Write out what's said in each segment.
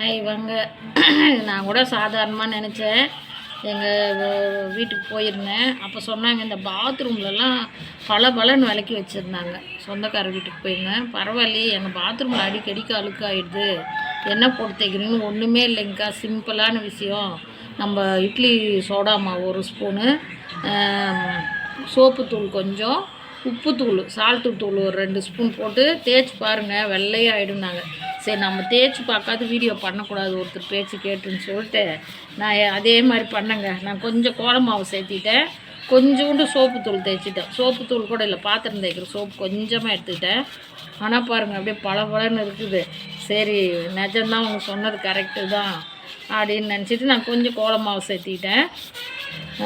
Hi வாங்க நான் கூட சாதாரணமாக நினச்சேன். எங்கள் வீட்டுக்கு போயிருந்தேன். அப்போ சொன்னாங்க இந்த பாத்ரூம்லலாம் பல பலன்னு விளக்கி வச்சுருந்தாங்க. சொந்தக்கார வீட்டுக்கு போயிருந்தேன். பரவாயில்லையே எங்கள் பாத்ரூமில் அடிக்கடிக்கு அழுக்காயிடுது என்ன போட்டு தைக்கிறீங்கன்னு ஒன்றுமே இல்லைங்கக்கா. சிம்பிளான விஷயம். நம்ம இட்லி சோடா மாவு ஒரு ஸ்பூனு சோப்புத்தூள் கொஞ்சம் உப்புத்தூள் சால்ட்டு தூள் ஒரு ரெண்டு ஸ்பூன் போட்டு தேய்ச்சி பாருங்கள் வெள்ளையாக ஆகிடும்னாங்க சரி நம்ம தேய்ச்சி பார்க்காத வீடியோ பண்ணக்கூடாது ஒருத்தர் பேச்சு கேட்டுன்னு சொல்லிட்டு நான் அதே மாதிரி பண்ணேங்க. நான் கொஞ்சம் கோலமாவை சேர்த்திட்டேன். கொஞ்சோண்டு சோப்புத்தூள் தேய்ச்சிட்டேன். சோப்புத்தூள் கூட இல்லை பாத்திரம் தேய்க்கிற சோப்பு கொஞ்சமாக எடுத்துக்கிட்டேன். ஆனால் பாருங்கள் அப்படியே பளபளன்னு இருக்குது. சரி நிஜம்தான் அவங்க சொன்னது கரெக்டு தான் அப்படின்னு நினச்சிட்டு நான் கொஞ்சம் கோலமாவை சேர்த்திக்கிட்டேன்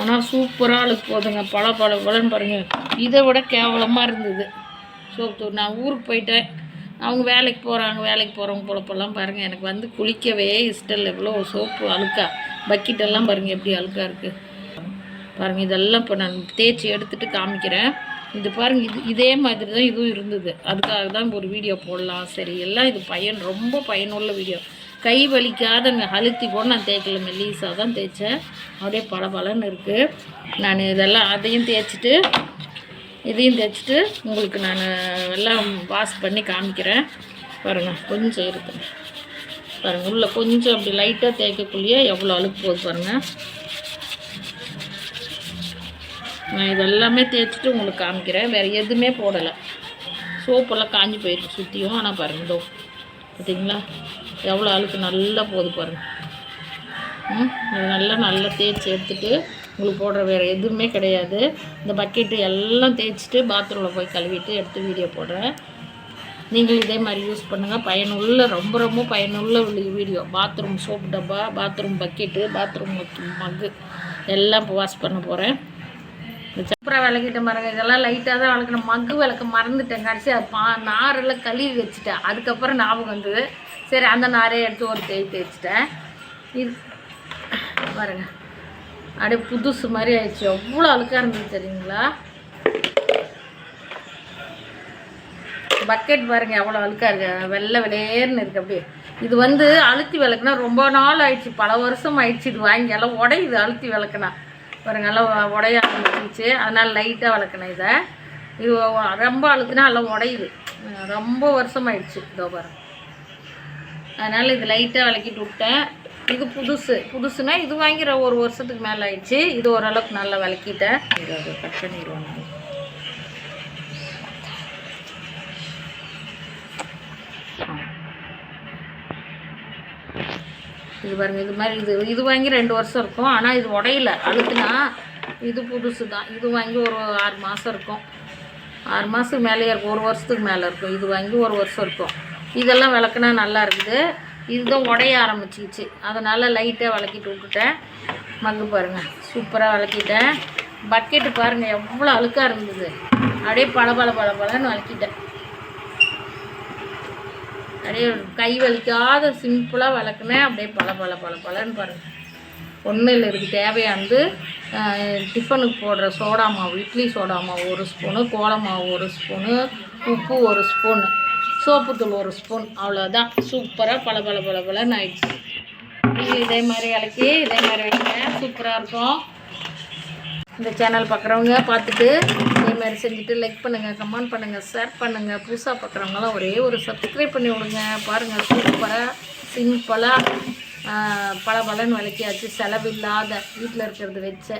ஆனால் சூப்பராக அழுக்கு போதுங்க பல பல பலன்னு பாருங்கள் இதை விட கேவலமாக இருந்தது. சோப்பு நான் ஊருக்கு போயிட்டேன். அவங்க வேலைக்கு போகிறாங்க வேலைக்கு போகிறவங்க பொழப்பெல்லாம் பாருங்கள் எனக்கு வந்து குளிக்கவே இஷ்டம் இல்லை இவ்வளோ சோப்பு அழுக்கா. பக்கெட்டெல்லாம் பாருங்கள் எப்படி அழுக்கா இருக்குது பாருங்கள் இதெல்லாம் இப்போ நான் தேய்ச்சி எடுத்துகிட்டு காமிக்கிறேன். இது பாருங்கள் இது இதே மாதிரி தான் இதுவும் இருந்தது. அதுக்காக தான் ஒரு வீடியோ போடலாம். சரி எல்லாம் இது பயன் ரொம்ப பயனுள்ள வீடியோ கை வலிக்காதங்க அழுத்தி கூட நான் தேய்க்கல மெல்லீஸாக தான் தேய்ச்சேன். அப்படியே பளபளன்னு இருக்குது நான் இதெல்லாம் அதையும் தேய்ச்சிட்டு இதையும் தைச்சிட்டு உங்களுக்கு நான் எல்லாம் வாஷ் பண்ணி காமிக்கிறேன். பாருங்கள் கொஞ்சம் இருக்கு. பாருங்கள் உள்ளே கொஞ்சம் அப்படி லைட்டாக தேய்க்கக்குள்ளேயே எவ்வளோ அழுக்கு போகுது பாருங்கள் நான் இதெல்லாமே தேய்ச்சிட்டு உங்களுக்கு காமிக்கிறேன். வேறு எதுவுமே போடலை. சோப்பெல்லாம் காஞ்சி போயிருக்கு சுற்றியும் ஆனால் பாருங்கள் இதோ பார்த்தீங்களா எவ்வளோ அழுக்கு நல்லா போகுது பாருங்கள் இது நல்லா நல்லா தேய்ச்சி எடுத்துட்டு உங்களுக்கு போடுற வேறு எதுவுமே கிடையாது. இந்த பக்கெட்டு எல்லாம் தேய்ச்சிட்டு பாத்ரூமில் போய் கழுவிட்டு எடுத்து வீடியோ போடுறேன். நீங்களும் இதே மாதிரி யூஸ் பண்ணுங்கள் பயனுள்ள ரொம்ப ரொம்ப பயனுள்ள உள்ள வீடியோ பாத்ரூம் சோப்பு டப்பா பாத்ரூம் பக்கெட்டு பாத்ரூம் மக்கு எல்லாம் இப்போ வாஷ் பண்ண போகிறேன் சூப்பராக விளக்கிட்ட மரங்க இதெல்லாம் லைட்டாக தான் விளக்கணும். மக்கு விளக்க மறந்துட்டேன். கடைசி அது பா நாரெல்லாம் கழுவி வச்சுட்டேன். அதுக்கப்புறம் ஞாபகம் வந்தது. சரி அந்த நாரே எடுத்து ஒரு தேய் தேய்ச்சிட்டேன். இது பாருங்க. அப்படியே புதுசு மாதிரி ஆயிடுச்சு. எவ்வளோ அழுக்காக இருந்தது தெரியுங்களா? பக்கெட் பாருங்க எவ்வளோ அழுக்காக இருக்கு. வெள்ளை வெளியேர்னு இருக்கு அப்படியே. இது வந்து அழுத்தி விளக்குனா ரொம்ப நாள் ஆயிடுச்சு. பல வருஷம் ஆயிடுச்சு இது வாங்கி. எல்லாம் உடையுது அழுத்தி விளக்குனா. பாருங்க எல்லாம் உடைய ஆரம்பிச்சிச்சு அதனால் லைட்டாக விளக்குனேன் இதை. இது ரொம்ப அழுக்குனா எல்லாம் உடையுது. ரொம்ப வருஷம் ஆயிடுச்சு. இதோ பாருங்க. அதனால் இது லைட்டாக விளக்கிட்டு விட்டேன். இது புதுசு. புதுசுனா இது வாங்கிற ஒரு வருஷத்துக்கு மேலே ஆயிடுச்சு. இது ஓரளவுக்கு நல்லா விளக்கிட்டேன் இது அது கட் பண்ணிடுவோம் நான். இது பாருங்க இது மாதிரி இது இது வாங்கி ரெண்டு வருஷம் இருக்கும். ஆனால் இது உடையல. அழுத்துனா இது புதுசு தான் இது வாங்கி ஒரு ஆறு மாதம் இருக்கும். ஆறு மாதத்துக்கு மேலேயே இருக்கும். ஒரு வருஷத்துக்கு மேலே இருக்கும். இது வாங்கி ஒரு வருஷம் இருக்கும். இதெல்லாம் விளக்குனா நல்லா இருக்குது. இதுதான் உடைய ஆரம்பிச்சிச்சு அதனால் லைட்டாக விளக்கிட்டு விட்டுட்டேன். மங்கு பாருங்கள் சூப்பராக விளக்கிட்டேன். பக்கெட்டு பாருங்கள் எவ்வளோ அழுக்காக இருந்தது. அப்படியே பல பல பல பலன்னு விளக்கிட்டேன். அப்படியே கை வலிக்காத சிம்பிளாக வளர்க்குனேன் அப்படியே பல பல பல பலன்னு பாருங்கள் ஒன்றில் இல்லை தேவையானது டிஃபனுக்கு போடுற சோடா மாவு இட்லி சோடா மாவு ஒரு ஸ்பூனு கோலமாவு ஒரு ஸ்பூனு உப்பு ஒரு ஸ்பூனு சோப்புத்தூள் ஒரு ஸ்பூன். அவ்வளோதான் சூப்பராக பல பல பல பலன்னு ஆயிடுச்சு. நீங்கள் இதே மாதிரி இலக்கி இதே மாதிரி வைங்க சூப்பராக இருக்கும். இந்த சேனல் பார்க்குறவங்க பார்த்துட்டு இதே மாதிரி செஞ்சுட்டு லைக் பண்ணுங்கள் கமெண்ட் பண்ணுங்கள் ஷேர் பண்ணுங்கள் புதுசாக பார்க்குறவங்களாம் ஒரே ஒரு சப்ஸ்கிரைப் பண்ணி விடுங்க. பாருங்கள் சூப்பராக சிம்பிளாக பல பலன் விளக்கியாச்சு. செலவில்லாத வீட்டில் இருக்கிறது வச்ச